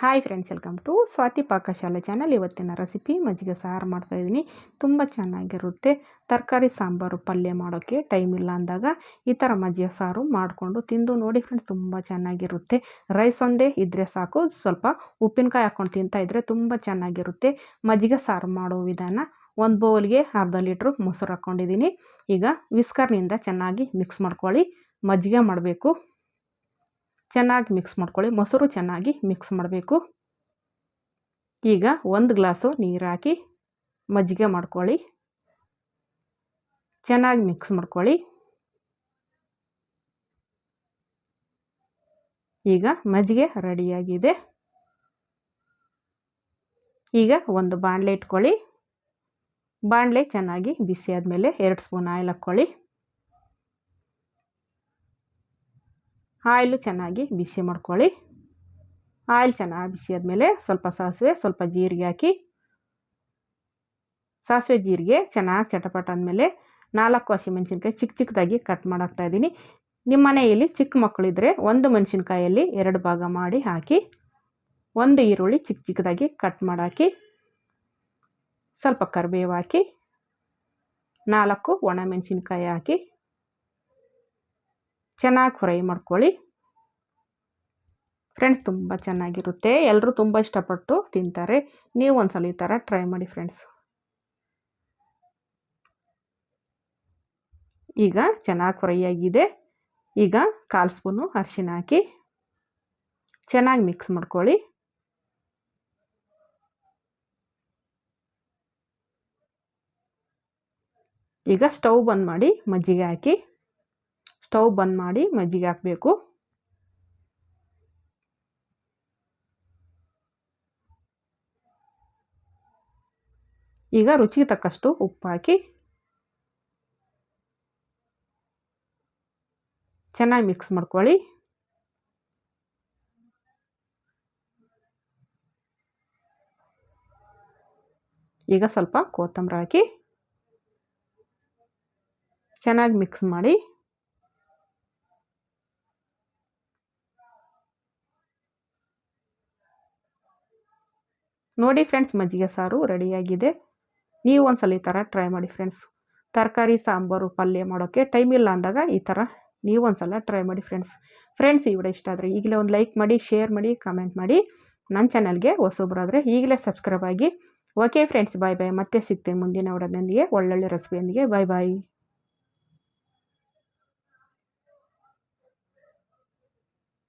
Hi friends welcome to Swathi ಪಾಕಶಾಲೆ channel ಇವತ್ತಿನ recipe ಮಜ್ಜಿಗೆ ಸಾರು ಮಾಡ್ತಾಯಿದ್ದೀನಿ ತುಂಬ ಚೆನ್ನಾಗಿರುತ್ತೆ. ತರಕಾರಿ, ಸಾಂಬಾರು, ಪಲ್ಯ ಮಾಡೋಕ್ಕೆ ಟೈಮ್ ಇಲ್ಲ ಅಂದಾಗ ಈ ಥರ ಮಜ್ಜಿಗೆ ಸಾರು ಮಾಡಿಕೊಂಡು ತಿಂದು ನೋಡಿ ಫ್ರೆಂಡ್ಸ್ ತುಂಬ ಚೆನ್ನಾಗಿರುತ್ತೆ. ರೈಸ್ ಒಂದೇ ಇದ್ದರೆ ಸಾಕು. ಸ್ವಲ್ಪ ಉಪ್ಪಿನಕಾಯಿ ಹಾಕ್ಕೊಂಡು ತಿಂತಾಯಿದ್ರೆ ತುಂಬ ಚೆನ್ನಾಗಿರುತ್ತೆ. ಮಜ್ಜಿಗೆ ಸಾರು ಮಾಡೋ ವಿಧಾನ ಒಂದು ಬೌಲ್ಗೆ ಅರ್ಧ ಲೀಟ್ರು ಮೊಸರು ಹಾಕ್ಕೊಂಡಿದ್ದೀನಿ. ಈಗ ವಿಸ್ಕರ್ನಿಂದ ಚೆನ್ನಾಗಿ ಮಿಕ್ಸ್ ಮಾಡ್ಕೊಳ್ಳಿ. ಮಜ್ಜಿಗೆ ಮಾಡಬೇಕು. ಚೆನ್ನಾಗಿ ಮಿಕ್ಸ್ ಮಾಡ್ಕೊಳ್ಳಿ. ಮೊಸರು ಚೆನ್ನಾಗಿ ಮಿಕ್ಸ್ ಮಾಡಬೇಕು. ಈಗ ಒಂದು ಗ್ಲಾಸು ನೀರು ಹಾಕಿ ಮಜ್ಜಿಗೆ ಮಾಡ್ಕೊಳ್ಳಿ. ಚೆನ್ನಾಗಿ ಮಿಕ್ಸ್ ಮಾಡ್ಕೊಳ್ಳಿ. ಈಗ ಮಜ್ಜಿಗೆ ರೆಡಿಯಾಗಿದೆ ಈಗ ಒಂದು ಬಾಣಲೆ ಇಟ್ಕೊಳ್ಳಿ. ಬಾಣಲೆ ಚೆನ್ನಾಗಿ ಬಿಸಿ ಆದಮೇಲೆ ಎರಡು ಸ್ಪೂನ್ ಆಯಿಲ್ ಹಾಕ್ಕೊಳ್ಳಿ. ಆಯಿಲು ಚೆನ್ನಾಗಿ ಬಿಸಿ ಮಾಡ್ಕೊಳ್ಳಿ. ಆಯಿಲ್ ಚೆನ್ನಾಗಿ ಬಿಸಿ ಆದಮೇಲೆ ಸ್ವಲ್ಪ ಸಾಸಿವೆ, ಸ್ವಲ್ಪ ಜೀರಿಗೆ ಹಾಕಿ. ಸಾಸಿವೆ, ಜೀರಿಗೆ ಚೆನ್ನಾಗಿ ಚಟಪಟ ಅಂದಮೇಲೆ ನಾಲ್ಕು ಹಸಿಮೆಣ್ಸಿನ್ಕಾಯಿ ಚಿಕ್ಕ ಚಿಕ್ಕದಾಗಿ ಕಟ್ ಮಾಡಾಕ್ತಾ ಇದ್ದೀನಿ. ನಿಮ್ಮ ಮನೆಯಲ್ಲಿ ಚಿಕ್ಕ ಮಕ್ಕಳಿದ್ರೆ ಒಂದು ಮೆಣಸಿನ್ಕಾಯಲ್ಲಿ ಎರಡು ಭಾಗ ಮಾಡಿ ಹಾಕಿ, ಒಂದು ಈರುಳ್ಳಿ ಚಿಕ್ಕ ಚಿಕ್ಕದಾಗಿ ಕಟ್ ಮಾಡಾಕಿ, ಸ್ವಲ್ಪ ಕರಿಬೇವು ಹಾಕಿ, ನಾಲ್ಕು ಒಣ ಮೆಣಸಿನ್ಕಾಯಿ ಹಾಕಿ ಚೆನ್ನಾಗಿ ಫ್ರೈ ಮಾಡ್ಕೊಳ್ಳಿ. ಫ್ರೆಂಡ್ಸ್, ತುಂಬ ಚೆನ್ನಾಗಿರುತ್ತೆ. ಎಲ್ಲರೂ ತುಂಬ ಇಷ್ಟಪಟ್ಟು ತಿಂತಾರೆ. ನೀವು ಒಂದ್ಸಲ ಈ ಥರ ಟ್ರೈ ಮಾಡಿ ಫ್ರೆಂಡ್ಸ್. ಈಗ ಚೆನ್ನಾಗಿ ಫ್ರೈ ಆಗಿದೆ. ಈಗ ಕಾಲು ಸ್ಪೂನು ಅರಿಶಿನ ಹಾಕಿ ಚೆನ್ನಾಗಿ ಮಿಕ್ಸ್ ಮಾಡ್ಕೊಳ್ಳಿ. ಈಗ ಸ್ಟವ್ ಬಂದ್ ಮಾಡಿ ಮಜ್ಜಿಗೆ ಹಾಕಿ ಸ್ಟವ್ ಬಂದ್ ಮಾಡಿ ಮಜ್ಜಿಗೆ ಹಾಕಬೇಕು. ಈಗ ರುಚಿಗೆ ತಕ್ಕಷ್ಟು ಉಪ್ಪು ಹಾಕಿ ಚೆನ್ನಾಗಿ ಮಿಕ್ಸ್ ಮಾಡ್ಕೊಳ್ಳಿ. ಈಗ ಸ್ವಲ್ಪ ಕೊತ್ತಂಬರಿ ಹಾಕಿ ಚೆನ್ನಾಗಿ ಮಿಕ್ಸ್ ಮಾಡಿ ನೋಡಿ ಫ್ರೆಂಡ್ಸ್ ಮಜ್ಜಿಗೆ ಸಾರು ರೆಡಿಯಾಗಿದೆ. ನೀವು ಒಂದ್ಸಲ ಈ ಥರ ಟ್ರೈ ಮಾಡಿ ಫ್ರೆಂಡ್ಸ್ ತರಕಾರಿ, ಸಾಂಬಾರು, ಪಲ್ಯ ಮಾಡೋಕ್ಕೆ ಟೈಮ್ ಇಲ್ಲ ಅಂದಾಗ ಈ ಥರ ನೀವು ಒಂದ್ಸಲ ಟ್ರೈ ಮಾಡಿ ಫ್ರೆಂಡ್ಸ್ ಫ್ರೆಂಡ್ಸ್ ಈ ವಿಡಿಯೋ ಇಷ್ಟ ಆದರೆ ಈಗಲೇ ಒಂದು ಲೈಕ್ ಮಾಡಿ ಶೇರ್ ಮಾಡಿ ಕಮೆಂಟ್ ಮಾಡಿ. ನನ್ನ ಚಾನಲ್ಗೆ ಹೊಸೊಬ್ಬರಾದರೆ ಈಗಲೇ ಸಬ್ಸ್ಕ್ರೈಬ್ ಆಗಿ. ಓಕೆ ಫ್ರೆಂಡ್ಸ್ ಬಾಯ್ ಬಾಯ್ ಮತ್ತೆ ಸಿಗ್ತೇನೆ ಮುಂದಿನ ವಿಡಿಯೋದೊಂದಿಗೆ ಒಳ್ಳೊಳ್ಳೆ ರೆಸಿಪಿಯೊಂದಿಗೆ ಬಾಯ್ ಬಾಯ್